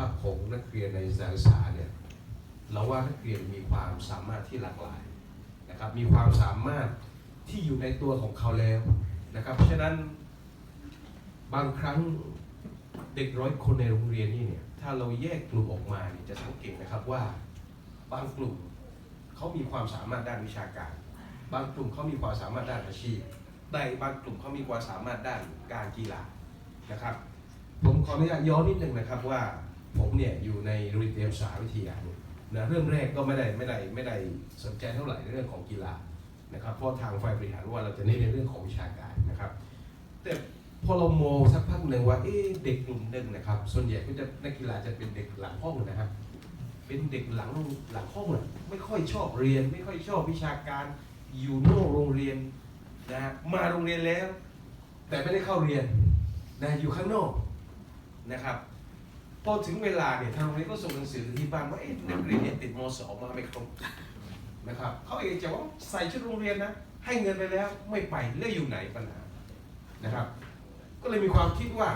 าพของนักเรียนในสถานศึกษาเนี่ยเราว่านักเรียนมีความสามารถที่หลากหลายนะครับมีความสามารถที่อยู่ในตัวของเขาแล้วนะครับเพราะฉะนั้นบางครั้งเด็กร้อยคนในโรงเรียนนี่เนี่ยถ้าเราแยกกลุ่มออกมาเนี่ยจะสังเกตนะครับว่าบางกลุ่มเขามีความสามารถด้านวิชาการ บางกลุ่มเขามีความสามารถด้านอาชีพแต่บางกลุ่มเขามีความสามารถด้านการกีฬานะครับผมขออนุญาตย้อนนิดหนึ่งนะครับว่า ผมเนี่ยอยู่ในโรงเรียนเตรียมสาวิทยาเนี่ยนะเริ่มแรกก็ไม่ได้ไม่ได้ไม่ได้สนใจเท่าไหร่ในเรื่องของกีฬานะครับเพราะทางฝ่ายบริหารว่าเราจะเน้นในเรื่องของวิชาการนะครับ แต่พอเรามองสักพักหนึ่งว่าเอ๊เด็กกลุ่มหนึ่งนะครับ ส่วนใหญ่ก็จะนักกีฬาจะเป็นเด็กหลังห้องนะครับเป็นเด็กหลังหลังห้องอะไม่ค่อยชอบเรียน ไม่ค่อยชอบวิชาการอยู่นอกโรงเรียนนะฮะมาโรงเรียนแล้ว แต่ไม่ได้เข้าเรียนนะอยู่ข้างนอกนะครับ พอถึงเวลาเนี่ยทางโรงเรียนก็ส่งหนังสือที่บ้านว่าเอ๊ะนักเรียนเนี่ยติดมสมาไม่ครบนะครับเขาเองจะว่าใส่ชุดโรงเรียนนะให้เงินไปแล้วไม่ไปเรื่ออยู่ไหนปัญหานะครับ ก็เลยมีความคิดว่า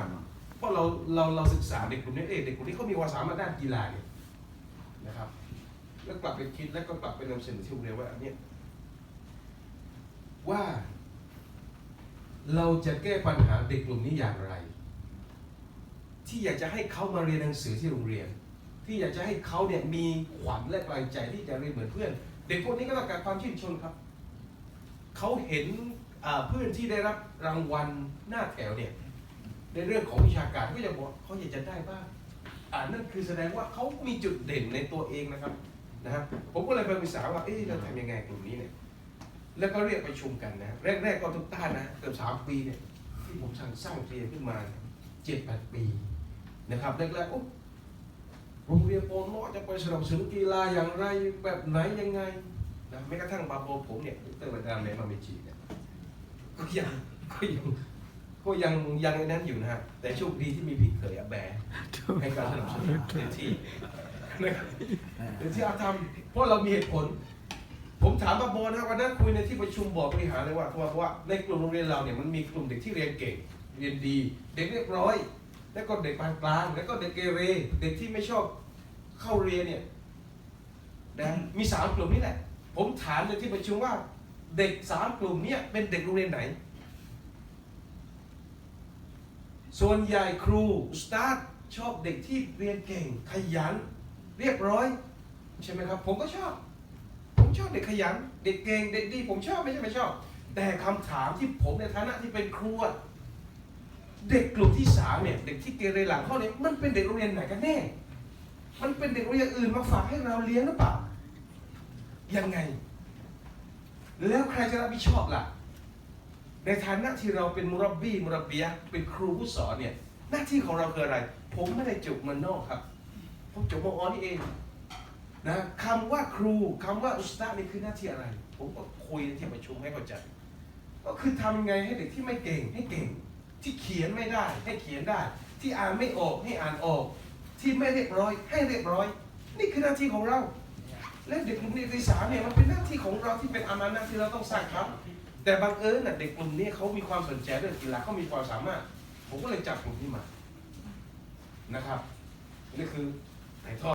เพราะเราเราเราศึกษาเด็กกลุ่มนี้เอ๊ะเด็กกลุ่มนี้เขามีความสามารถด้านกีฬาเนี่ยนะครับ แล้วกลับไปคิดแล้วก็กลับไปนำเสนอที่โรงเรียนว่าอันเนี้ยว่า เราจะแก้ปัญหาเด็กกลุ่มนี้อย่างไร ที่อยากจะให้เขามาเรียนหนังสือที่โรงเรียน ที่อยากจะให้เขาเนี่ยมีขวัญและกำลังใจที่จะเรียนเหมือนเพื่อน เด็กพวกนี้ก็ต้องการความชื่นชมครับเขาเห็นเพื่อนที่ได้รับรางวัลหน้าแถวเนี่ยในเรื่องของวิชาการก็จะบอกเขาอยากจะได้บ้างอ่านั่นคือแสดงว่าเขามีจุดเด่นในตัวเองนะครับนะครับผมก็เลยไปปรึกษาว่าเอ๊ะเราทำยังไงกลุ่มนี้เนี่ยแล้วก็เรียกประชุมกันนะแรกๆก็ทุกท่านนะเกือบสามปีเนี่ยที่ผมสั่งสร้างเรียนขึ้นมาเจ็ดแปดปี นะครับแรกๆโอ้โรงเรียนโปโนจะไปสนับสนุนกีฬาอย่างไรแบบไหนยังไงนะแม้กระทั่งบาโบผมเนี่ยดรวันดาเมมาเมจิเนี่ยก็ยังก็ยังก็ยังยังในนั้นอยู่นะฮะแต่โชคดีที่มีพี่เขยอาแบร์ให้การสนับสนุนเต็มที่นะครับเต็มที่อาทำเพราะเรามีเหตุผล ผมถามบาโบนะวันนั้นคุยในที่ประชุมบอร์ดบริหารเลยว่าเพราะว่าเพราะว่าในกลุ่มโรงเรียนเราเนี่ยมันมีกลุ่มเด็กที่เรียนเก่งเรียนดี เด็กเรียบร้อย แล้วก็เด็กปานกลาง แล้วก็เด็กเกเร เด็กที่ไม่ชอบเข้าเรียนเนี่ยนะมีสามกลุ่มนี่แหละ ผมถามในที่ประชุมว่าเด็กสามกลุ่มนี่ยเป็นเด็กโรงเรียนไหน ส่วนใหญ่ครูสตาฟชอบเด็กที่เรียนเก่งขยัน เรียบร้อย ใช่ไหมครับ ผมก็ชอบ ผมชอบเด็กขยัน เด็กเก่งเด็กดี ผมชอบไม่ใช่ไม่ชอบ แต่คำถามที่ผมในฐานะที่เป็นครู เด็กกลุ่มที่สามเนี่ยเด็กที่เกเรหลังเข้าเนี่ยมันเป็นเด็กโรงเรียนไหนกันแน่ มันเป็นเด็กโรงเรียนอื่นมาฝากให้เราเลี้ยงหรือเปล่า ยังไง แล้วใครจะรับผิดชอบล่ะ ในฐานะที่เราเป็นมุรับบี้มุรับเบียเป็นครูผู้สอนเนี่ยหน้าที่ของเราคืออะไร ผมไม่ได้จบมันนอกครับ ผมจบมอนี่เองนะคำว่าครูคำว่าอุสตานี่คือหน้าที่อะไร ผมก็คุยในที่ประชุมให้เข้าใจ ก็คือทำยังไงให้เด็กที่ไม่เก่งให้เก่ง ที่เขียนไม่ได้ให้เขียนได้ ที่อ่านไม่ออกให้อ่านออก ที่ไม่เรียบร้อยให้เรียบร้อย นี่คือหน้าที่ของเรา และเด็กกลุ่มนี้ที่สามเนี่ยมันเป็นหน้าที่ของเราที่เป็นอามานะที่เราต้องสร้างครับ แต่บังเอิญน่ะเด็กกลุ่มนี้เขามีความสนใจเรื่องกีฬาเขามีความสามารถ ผมก็เลยจับกลุ่มนี้มานะครับนี่คือถ่ายทอด